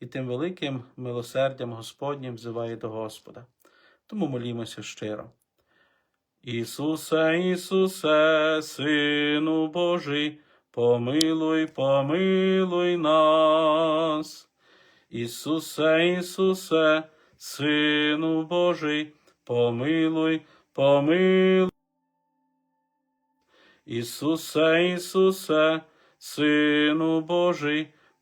і тим великим милосердям Господнім взиває до Господа. Тому молімося щиро. Ісусе, Ісусе, Сину Божий, помилуй, помилуй нас. Ісусе, Ісусе, Сину Божий, помилуй, помилуй. Ісусе, Ісусе, Сину Божий,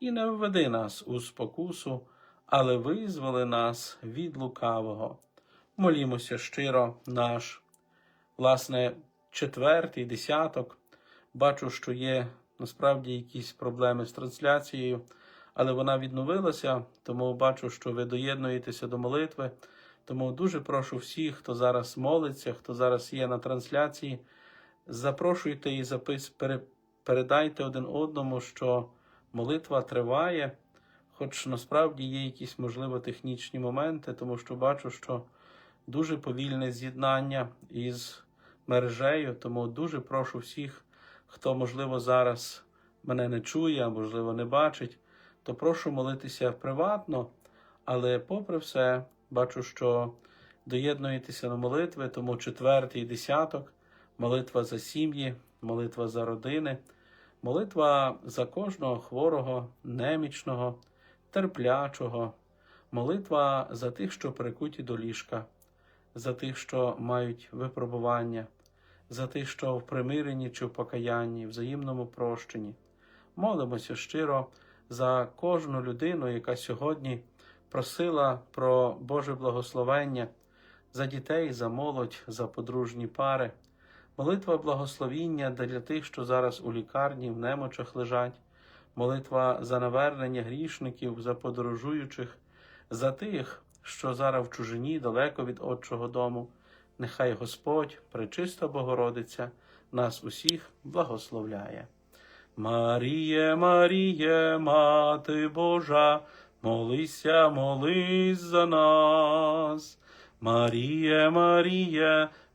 і не введи нас у спокусу, але визволи нас від лукавого. Молімося щиро наш, власне, четвертий десяток. Бачу, що є насправді якісь проблеми з трансляцією, але вона відновилася, тому бачу, що ви доєднуєтеся до молитви. Тому дуже прошу всіх, хто зараз молиться, хто зараз є на трансляції, запрошуйте і запис, передайте один одному, що молитва триває, хоч насправді є якісь, можливо, технічні моменти, тому що бачу, що дуже повільне з'єднання із мережею, тому дуже прошу всіх, хто, можливо, зараз мене не чує, можливо, не бачить, то прошу молитися приватно, але попри все, бачу, що доєднуєтеся на молитви, тому четвертий десяток, молитва за сім'ї, молитва за родини, молитва за кожного хворого, немічного, терплячого, молитва за тих, що прикуті до ліжка, за тих, що мають випробування, за тих, що в примиренні чи в покаянні, взаємному прощенні. Молимося щиро за кожну людину, яка сьогодні просила про Боже благословення. За дітей, за молодь, за подружні пари, молитва благословіння для тих, що зараз у лікарні, в немочах лежать, молитва за навернення грішників, за подорожуючих, за тих, що зараз в чужині, далеко від Отчого дому. Нехай Господь, пречиста Богородиця, нас усіх благословляє. Маріє, Маріє, Мати Божа, молися, молись за нас. Маріє, Маріє,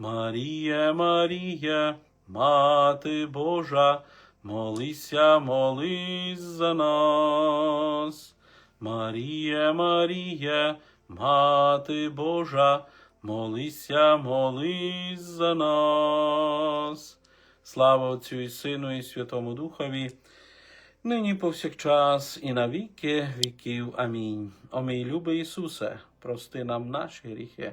Маріє, Маріє, Мати Божа, молися, молись за нас. Маріє, Маріє, Мати Божа, молися, молись за нас. Слава Отцю і Сину, і Святому Духові, нині повсякчас і на віки віків. Амінь. О мій любий Ісусе, прости нам наші гріхи,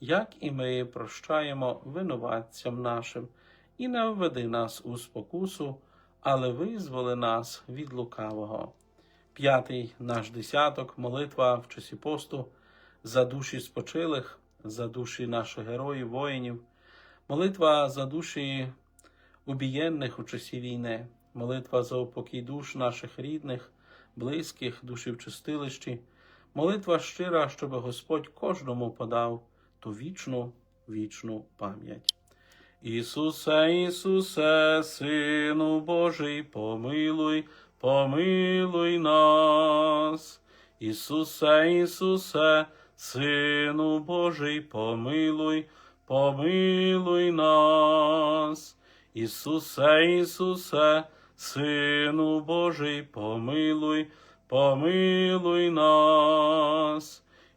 як і ми прощаємо винуватцям нашим, і не введи нас у спокусу, але визволи нас від лукавого. П'ятий наш десяток, молитва в часі посту. За душі спочилих, за душі наших героїв, воїнів, молитва за душі убієнних у часі війни, молитва за упокій душ наших рідних, близьких, душі в чистилищі, молитва щира, щоб Господь кожному подав ту вічну, вічну пам'ять. Ісусе, Ісусе, Сину Божий, помилуй, помилуй нас. Ісусе, Ісусе, Сину Божий, помилуй, помилуй нас. Ісусе, Ісусе, Сину Божий, помилуй, помилуй нас.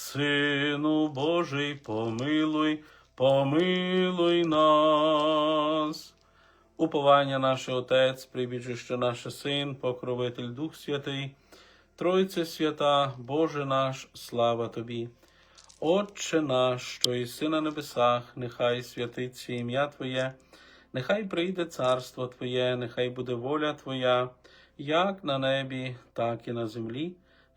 Сину Божий, помилуй, помилуй нас. Уповання наше Отець, прибіжище наше Син, покровитель Дух Святий, Тройце свята, Боже наш, слава Тобі. Отче наш, що єси на небесах, нехай святиться ім'я Твоє, нехай прийде царство Твоє, нехай буде воля Твоя, як на небі, так і на землі.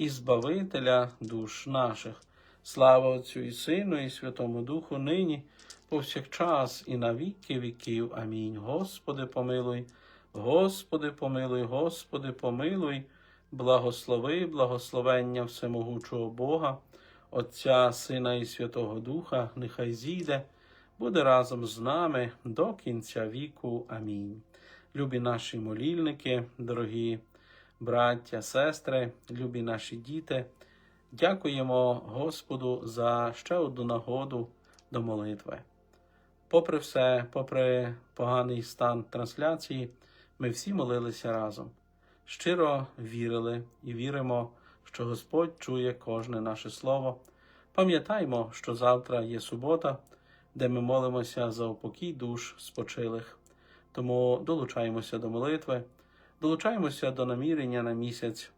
і Збавителя душ наших. Слава Отцю і Сину, і Святому Духу, нині, повсякчас, і на віки віків. Амінь. Господи, помилуй, Господи, помилуй, Господи, помилуй, благослови, благословення всемогучого Бога, Отця, Сина і Святого Духа, нехай зійде, буде разом з нами до кінця віку. Амінь. Любі наші молільники, дорогі браття, сестри, любі наші діти. Дякуємо Господу за ще одну нагоду до молитви. Попри все, попри поганий стан трансляції, ми всі молилися разом. Щиро вірили і віримо, що Господь чує кожне наше слово. Пам'ятаймо, що завтра є субота, де ми молимося за упокій душ спочилих. Тому долучаємося до молитви, Долучаємося до намірення на місяць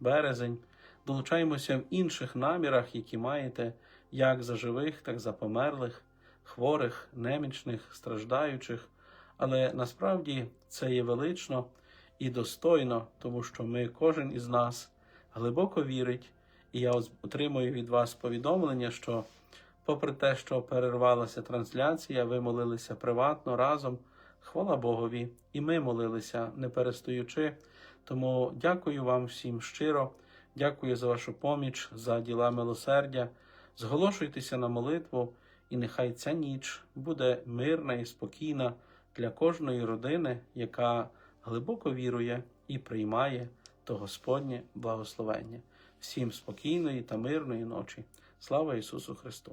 березень, долучаємося в інших намірах, які маєте, як за живих, так за померлих, хворих, немічних, страждаючих. Але насправді це є велично і достойно, тому що ми, кожен із нас, глибоко вірить, і я отримую від вас повідомлення, що, попри те, що перервалася трансляція, ви молилися приватно разом. Хвала Богові, і ми молилися, не перестаючи. Тому дякую вам всім щиро, дякую за вашу поміч, за діла милосердя. Зголошуйтеся на молитву, і нехай ця ніч буде мирна і спокійна для кожної родини, яка глибоко вірує і приймає то Господнє благословення. Всім спокійної та мирної ночі. Слава Ісусу Христу!